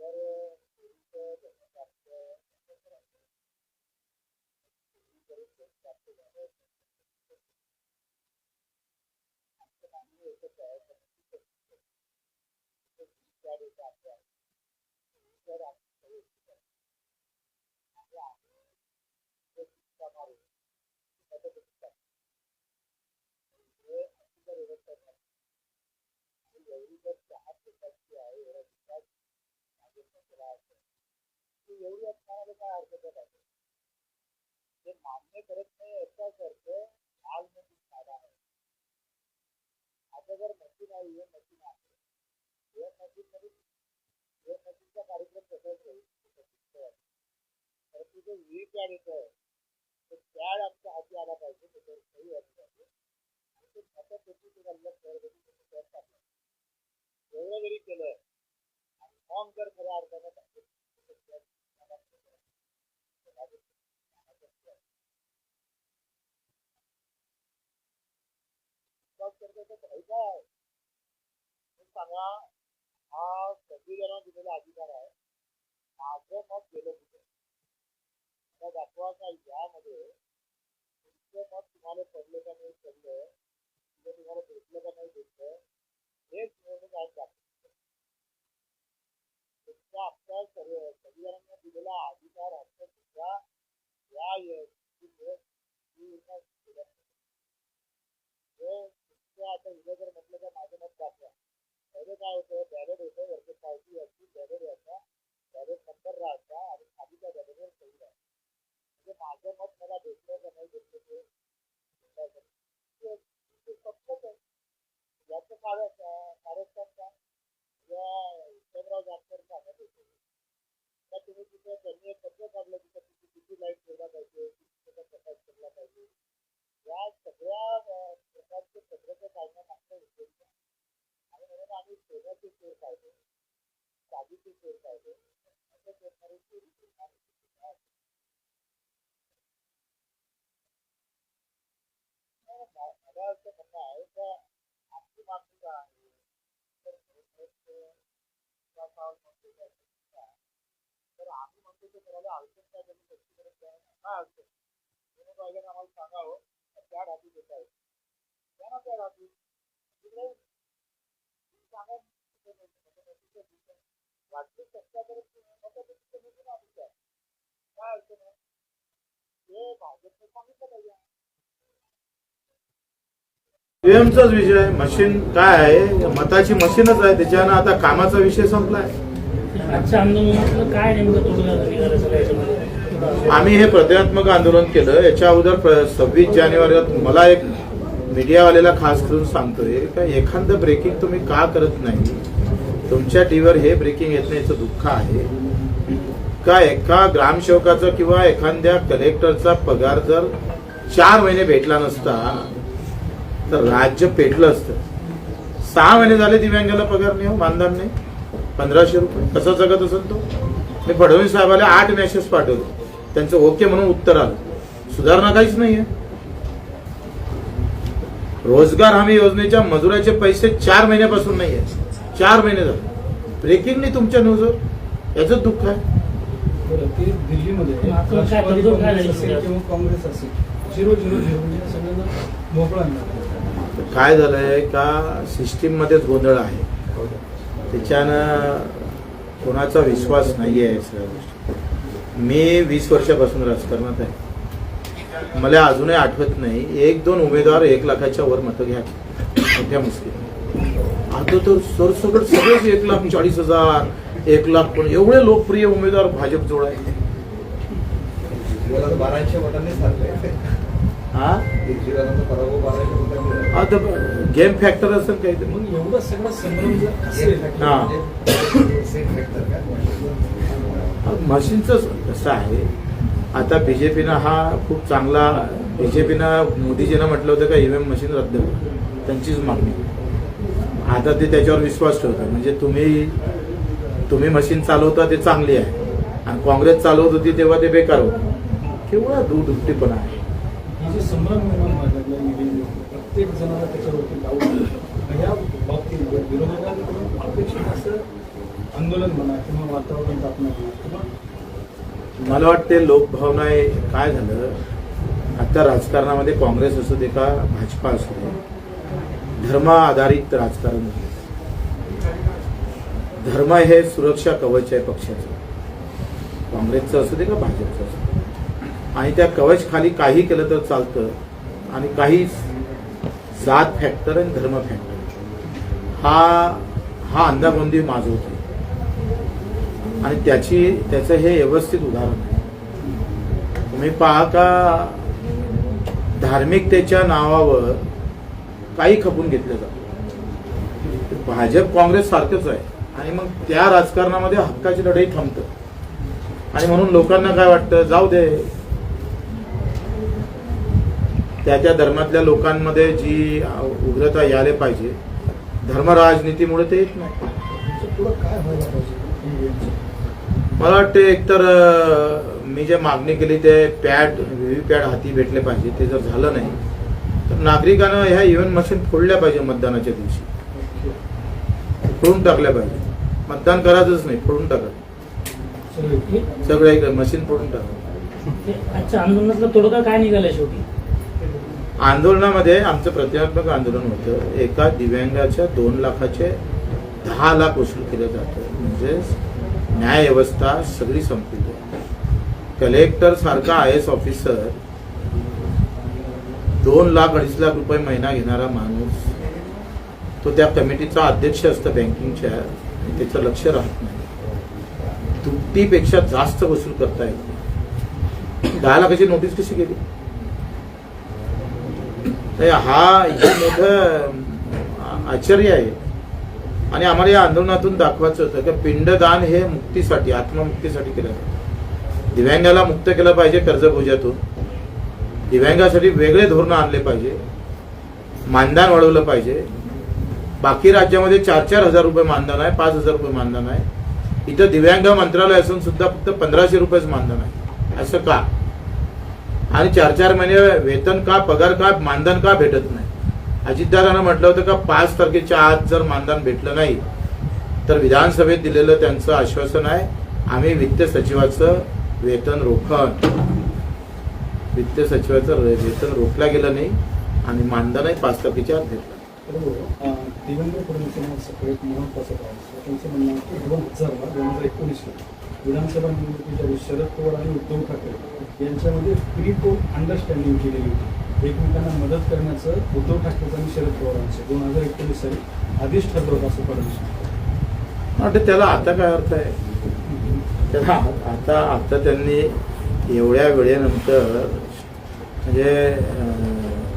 Gracias. एवढी असण्यामध्ये काय हरकत आहे ते मान्य करत नाही याचाच अर्थ हाल फायदा आहे आता जर मशीन आहे हे मशीन आहे हे मशीन मध्ये मशीनचा कार्यक्रम तसाच तर तिथे व्ही पॅड येत आहे पॅड आमच्या हाती आला पाहिजे त्याच्यावर सही आली पाहिजे आणि ते त्याची एवढं जरी केलं फॉर्म जर खऱ्या अर्थानं तर काही काय सांगा हा संविधानाने दिलेला अधिकार आहे माझं मत गेलं कुठे मला दाखवा का यामध्ये तुमचं मत तुम्हाला पडलं का नाही पडलं तुम्हाला भेटलं का नाही भेटलं? हेच निवडणूक आज दाखवतो. तुमचा आपल्या सर्व दिलेला अधिकार हक्क सुद्धा या हे आता उद्या जर म्हटलं तर माझं मत दाखवा पहिले काय होतं बॅलेट होतं वरती पावती यायची बॅलेट यायचा. बॅलेट नंबर राहायचा आणि खाली त्या बॅलेटवर सही राहायची. म्हणजे माझं मत मला भेटलं का नाही भेटलं ते सांगायचं. आहे. याचं कारण काय? या उत्तमराव जानकर सांगत होते का तुम्ही तिथे त्यांनी एक पत्र काढलं तिथं किती किती लाइट ठेवला पाहिजे किती त्याचा प्रकाश केला पाहिजे या सगळ्या अं, प्रकारचे पत्रकं काढण्यामागचं उद्देश आहे. आणि म्हणून आम्ही सोन्याचे चोर काढले चांदीचे चोर काढले असं करणारे चोरी करणारे नाही. नाही, मा- मला असं म्हणणं आहे का आमची मागणी काय आहे तर खरोखरच त्या काळात म्हणतो त्या गोष्टी आहे. तर आम्ही म्हणतो की करायला अडचण काय त्यांनी गोष्टी करत नाही काय अडचण म्हणून पाहिजे आम्हाला सांगावं तर त्या रात्री देता येईल द्या ना त्या रात्री तिकडे सांगा तिथे नाही, तिथे नाही, तिथे नाही. वाटली चर्चा करत नाही, नको तर तिथे निघून आम्ही द्या. काय अडचण आहे हे भाजपने सांगितलं पाहिजे ईव्हीएमचाच विषय मशीन काय आहे? मताची मशीनच आहे त्याच्यानं आता कामाचा विषय संपलाय. आजच्या आंदोलनातलं काय नेमकं तोडगा निघाला सगळं याच्यामध्ये? आम्ही हे प्रतिकात्मक आंदोलन केलं याच्या अगोदर सव्वीस जानेवारीत मला एक मीडियावाल्याला खास करून सांगतोय का एखादं ब्रेकिंग तुम्ही का करत नाही? तुमच्या टीव्हीवर हे ब्रेकिंग येत नाही दुःख आहे. का एका ग्रामसेवकाचा किंवा एखाद्या कलेक्टरचा पगार जर चार महिने भेटला नसता तर राज्य पेटलं असतं. सहा महिने झाले दिव्यांगाला पगार नाही हो मानधन नाही. पंधराशे रुपये. कसा जगत असेल तो? मी फडणवीस साहेबाला आठ मेसेज पाठवले. त्यांचं ओके म्हणून उत्तर आलं. सुधारणा काहीच नाहीये रोजगार हमी योजनेच्या मजुराचे पैसे चार महिन्यापासून नाही आहे चार महिने झाले. ब्रेकिंग नाही तुमच्या न्यूजवर याचं दुःख आहे. दिल्लीमध्ये काँग्रेस असेल झिरो झिरो झिरो म्हणजे सगळ्यांना मोकळा काय झालं आहे का सिस्टीममध्येच गोंधळ आहे. त्याच्यानं कोणाचा विश्वास नाही आहे सगळ्या गोष्टी. मी वीस वर्षापासून राजकारणात आहे. मला अजूनही आठवत नाही एक दोन उमेदवार एक लाखाच्या वर मतं घ्या. मोठ्या मुश्किल आता तर सरसकट सगळेच एक लाख चाळीस हजार एक लाख पण एवढे लोकप्रिय उमेदवार भाजप जोड आहे गेम फॅक्टर असेल काहीतरी मग एवढा सगळा संभ्रम मशीनचं कसं आहे? आता बीजेपीनं हा खूप चांगला बीजेपीनं मोदीजीनं म्हटलं होतं का ईव्हीएम मशीन रद्द करा. त्यांचीच मागणी. आता ते त्याच्यावर विश्वास ठेवतात. म्हणजे तुम्ही तुम्ही मशीन चालवता ते चांगली आहे. आणि काँग्रेस चालवत होती तेव्हा ते बेकार होतं. केवढा दूरदृष्टीपणा आहे. ही जी संभ्रम निर्माण व्हायला लागला EVM प्रत्येक जणाला त्याच्यावरती डाऊट ह्या बाबतीत विरोधकांकडून अपेक्षित असं आंदोलन म्हणा किंवा वातावरण तापणं म्हणा किंवा मला वाटते लोकभावना आहे काय झालं? आता राजकारणामध्ये काँग्रेस असू दे का भाजपा असू दे धर्म आधारित राजकारण धर्म हे सुरक्षा कवच आहे पक्षाचं. काँग्रेसचं असू दे का भाजपचं असू दे. आणि त्या कवच खाली काही केलं तर चालतं. आणि काही जात फॅक्टर आणि धर्म फॅक्टर हा हा अंदागोंदी माजवतो आणि त्याची त्याचं हे व्यवस्थित उदाहरण आहे. तुम्ही पहा का धार्मिकतेच्या नावावर काही खपून घेतलं जातं. भाजप काँग्रेस सारखंच आहे. आणि मग त्या राजकारणामध्ये हक्काची लढाई थांबतं. आणि म्हणून लोकांना काय वाटतं? जाऊ दे. त्या त्या धर्मातल्या लोकांमध्ये जी उग्रता यायला पाहिजे धर्म राजनीतीमुळे ते येत नाही? मला वाटते एकतर मी जे मागणी केली ते पॅड व्ही पॅड हाती भेटले पाहिजे ते जर झालं नाही तर नागरिकांना ह्या इव्हन मशीन फोडल्या पाहिजे मतदानाच्या दिवशी. फोडून टाकल्या पाहिजे. मतदान करायचंच नाही फोडून टाका सगळे मशीन फोडून टाका ते आजच्या आंदोलनातला तोडगा काय निघाला शेवटी? आंदोलनामध्ये आमचं प्रतिकात्मक आंदोलन होतं. एका दिव्यांगाच्या दोन लाखाचे दहा लाख वसूल केलं जातं. म्हणजे न्यायव्यवस्था सगळी संपली. आहे कलेक्टर सारखा आय एस ऑफिसर दोन लाख अडीच लाख रुपये महिना घेणारा माणूस तो त्या कमिटीचा अध्यक्ष असतं बँकिंगच्या त्याचं लक्ष राहत नाही. दुपटीपेक्षा जास्त वसूल करता येते दहा लाखाची नोटीस कशी गेली हा हे मोठं आश्चर्य आहे. आणि आम्हाला या आंदोलनातून दाखवायचं होतं की पिंडदान हे मुक्तीसाठी आत्ममुक्तीसाठी केलं जातं. दिव्यांगाला मुक्त केलं पाहिजे कर्जभोजातून दिव्यांगासाठी वेगळे धोरणं आणले पाहिजे. मानधन वाढवलं पाहिजे. बाकी राज्यामध्ये चार चार हजार रुपये मानधन आहे पाच हजार रुपये मानधन आहे. इथं दिव्यांग मंत्रालय असून सुद्धा फक्त पंधराशे रुपयेच मानधन आहे. असं का? आणि चार चार महिने वेतन का पगार का मानधन का भेटत नाही? अजितदादांना म्हटलं होतं का पाच तारखेच्या आत जर मानधन भेटलं नाही तर विधानसभेत दिलेलं त्यांचं आश्वासन आहे आम्ही वित्त सचिवाचं वेतन रोखण वित्त सचिवाचं वेतन रोखलं गेलं नाही आणि मानधनही पाच तारखेच्या आत भेटलं बरोबर. अं, त्यांचं म्हणणं दोन हजार एकोणीसला विधानसभा निवडणुकीच्या शरद पवार आणि उद्धव ठाकरे यांच्यामध्ये प्री पोल अंडरस्टँडिंग केलेली होती एकमेकांना मदत करण्याचं उद्धव ठाकरे आणि शरद पवारांचे दोन हजार एकोणीस साली आधीच ठरलं होतं असं फडणवीस वाटतं त्याला आता काय अर्थ आहे त्याला आता आता त्यांनी एवढ्या वेळेनंतर म्हणजे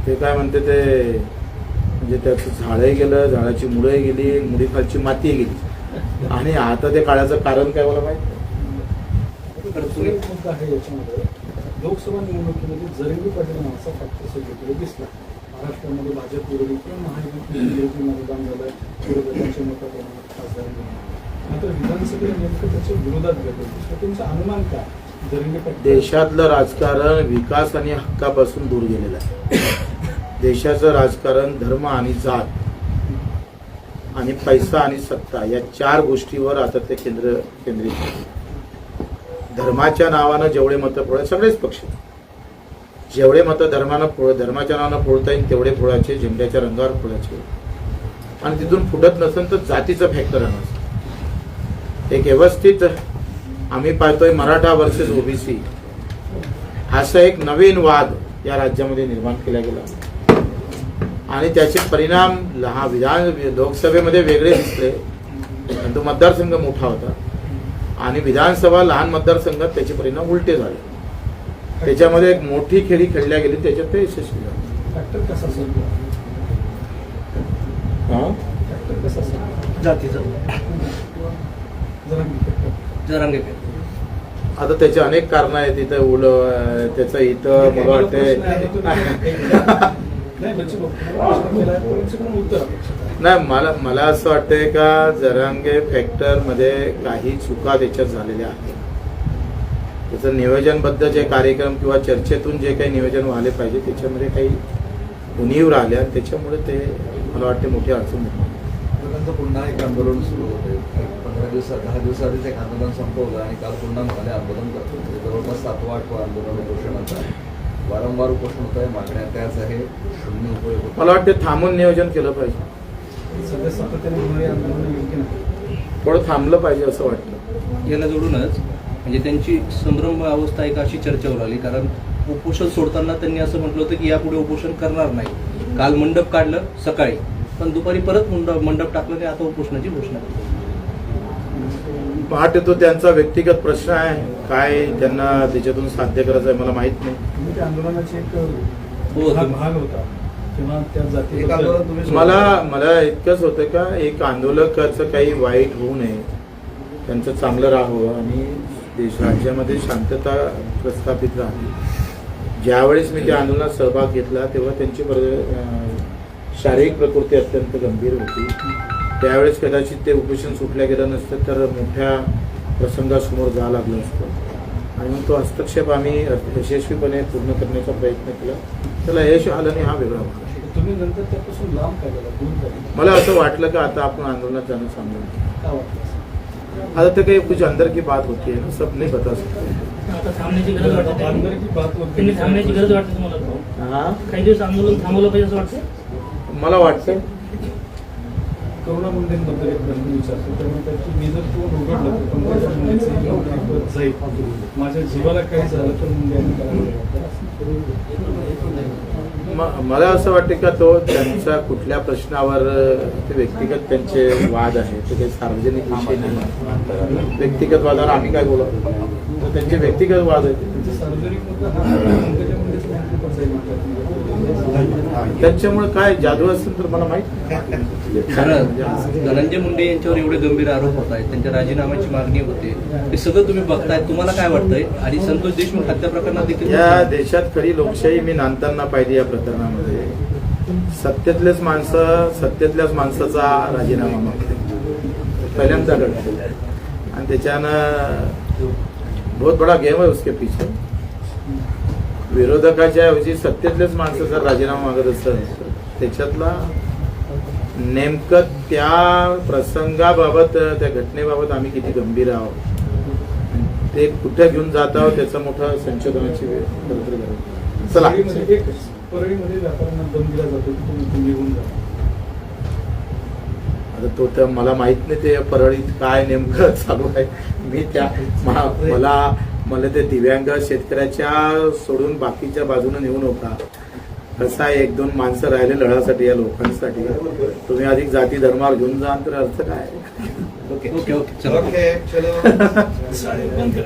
ते काय म्हणते ते म्हणजे त्याचं झाडही गेलं झाडाची मुळंही गेली मुडी खालची माती गेली आणि आता ते काळाचं कारण काय मला माहीत आहे याच्यामध्ये लोकसभा निवडणुकीमध्ये जरंगी पाटील नावाचा फॅक्टर सगळीकडे दिसला. महाराष्ट्रामध्ये भाजप विरोधी किंवा महायुती विरोधी मतदान झालं विरोधकांचे मोठ्या प्रमाणात खासदार मात्र विधानसभेला नेमकं त्याच्या विरोधात घडलं तर तुमचा अनुमान काय? जरंगी पाटील देशातलं राजकारण विकास आणि हक्कापासून दूर गेलेलं आहे. देशाचं राजकारण धर्म आणि जात आणि पैसा आणि सत्ता या चार गोष्टीवर आता ते केंद्र केंद्रित आहे. धर्माच्या नावानं जेवढे मतं फोडाय सगळेच पक्ष जेवढे मतं धर्मानं फोड धर्माच्या नावानं फोडता येईल तेवढे फोडायचे झेंड्याच्या रंगावर फोडायचे आणि तिथून फुटत नसेल तर जातीचं फॅक्टर आणायचं एक व्यवस्थित आम्ही पाहतोय मराठा वर्सेस ओबीसी असा एक नवीन वाद या राज्यामध्ये निर्माण केला गेला. आणि त्याचे परिणाम लहा विधान लोकसभेमध्ये वेगळे दिसले. पण तो मतदारसंघ मोठा होता. आणि विधानसभा लहान मतदारसंघात त्याचे परिणाम उलटे झाले. त्याच्यामध्ये एक मोठी खेळी खेळल्या गेली त्याच्यात ते यशस्वी झाले. हा? आता त्याचे अनेक कारण आहेत इथं उल त्याचं इथं मला वाटते नाही मला मला असं वाटतंय का जरांगे फॅक्टरमध्ये काही चुका त्याच्यात झालेल्या आहेत. त्याचं नियोजनबद्ध जे कार्यक्रम किंवा चर्चेतून जे काही नियोजन व्हायला पाहिजे त्याच्यामध्ये काही उणीव राहिल्या त्याच्यामुळे ते मला वाटते मोठी अडचण. लोकांचं पुन्हा एक आंदोलन सुरू होते. पंधरा दिवसात दहा दिवसाआधीच एक आंदोलन संपवलं आणि काल पुन्हा म्हणाले आंदोलन करतो जवळपास सातवा आठवा आंदोलन उपोषणाचा वारंवार उपोषण होत आहे मागण्या त्याच आहे. शून्य उपयोग होत. मला वाटतं थांबून नियोजन केलं पाहिजे. सध्या सातत्याने होणारी आंदोलन योग्य नाही. थोडं थांबलं पाहिजे असं वाटतं. याला जोडूनच म्हणजे त्यांची संभ्रम अवस्था एक अशी चर्चेवर आली. कारण उपोषण सोडताना त्यांनी असं म्हटलं होतं की यापुढे उपोषण करणार नाही. काल मंडप काढलं सकाळी. पण दुपारी परत मंडप मंडप टाकलं आणि आता उपोषणाची घोषणा. पहाटे तो त्यांचा व्यक्तिगत प्रश्न आहे. काय त्यांना त्याच्यातून साध्य करायचं आहे मला माहीत नाही. म्हणजे त्या आंदोलनाची एक हो, तुम्ही- भाग होता. किंवा त्या जाती. मला मला इतकंच होतं का एक आंदोलकाचं काही वाईट होऊ नये. त्यांचं चांगलं राहावं आणि देश राज्यामध्ये शांतता प्रस्थापित राहावी. ज्यावेळेस मी त्या आंदोलनात सहभाग घेतला तेव्हा त्यांची शारीरिक प्रकृती अत्यंत गंभीर होती. त्यावेळेस कदाचित ते उपोषण सुटल्या गेलं नसतं तर मोठ्या प्रसंगासमोर जावं लागलं असतं. आणि मग तो हस्तक्षेप आम्ही यशस्वीपणे पूर्ण करण्याचा प्रयत्न केला त्याला यश आलं नाही हा वेगळा. तुम्ही नंतर त्यापासून लांब? मला असं वाटलं की आता आपण आंदोलनात जाणं चांगलं? आता तर काही कुछ अंदर की बात होती है ना सब नहीं बता सकते आता थांबण्याची गरज वाटते अंदर त्यांनी की बात होती. त्यांनी थांबण्याची गरज वाटते तुम्हाला हा काही दिवस आंदोलन थांबवलं पाहिजे असं वाटतं मला वाटतं करुणा मुंडेंबद्दल एक प्रश्न विचारतो. त्यामुळे त्याची मी जर तोंड उघडलं तर पंकजा मुंडेचं जाईल माझ्या जीवाला काही झालं तर मुंडे मला असं वाटतं का तो त्यांच्या कुठल्या प्रश्नावर ते व्यक्तिगत त्यांचे वाद आहे ते काही सार्वजनिक विषय नाही. व्यक्तिगत वादावर आम्ही काय बोलतो त्यांचे व्यक्तिगत वाद आहेत. सार्वजनिक मुद्दा त्याच्यामुळे काय जादू असेल तर मला माहीत कारण धनंजय मुंडे यांच्यावर एवढे गंभीर आरोप होत आहेत त्यांच्या राजीनाम्याची मागणी होते. ते सगळं तुम्ही बघताय तुम्हाला काय वाटतंय? आणि संतोष देशमुख हत्या प्रकरणात देखील या देशात खरी लोकशाही मी नांदताना पाहिली या प्रकरणामध्ये. सत्तेतलेच माणसं सत्तेतल्याच माणसाचा राजीनामा मागते पहिल्यांदा घडतो आणि त्याच्यानं बहुत बडा गेम आहे उसके पीछे. विरोधकाच्या ऐवजी सत्तेतलेच माणसं जर राजीनामा मागत असेल तर त्याच्यातला नेमकं त्या प्रसंगाबाबत त्या घटनेबाबत आम्ही किती गंभीर आहोत? ते कुठे घेऊन जात आहोत त्याचा मोठा संशोधनाची वेळ. चला. आता तो तर मला माहीत नाही ते परळीत काय नेमकं चालू आहे. मी त्या मला मला ते दिव्यांग शेतकऱ्याच्या सोडून बाकीच्या बाजूने नेऊ नका. आहे एक दोन माणसं राहिले लढासाठी या लोकांसाठी. तुम्ही अधिक जाती धर्मावर घेऊन जा तर अर्थ काय? Okay okay okay. चला. ओके चलो.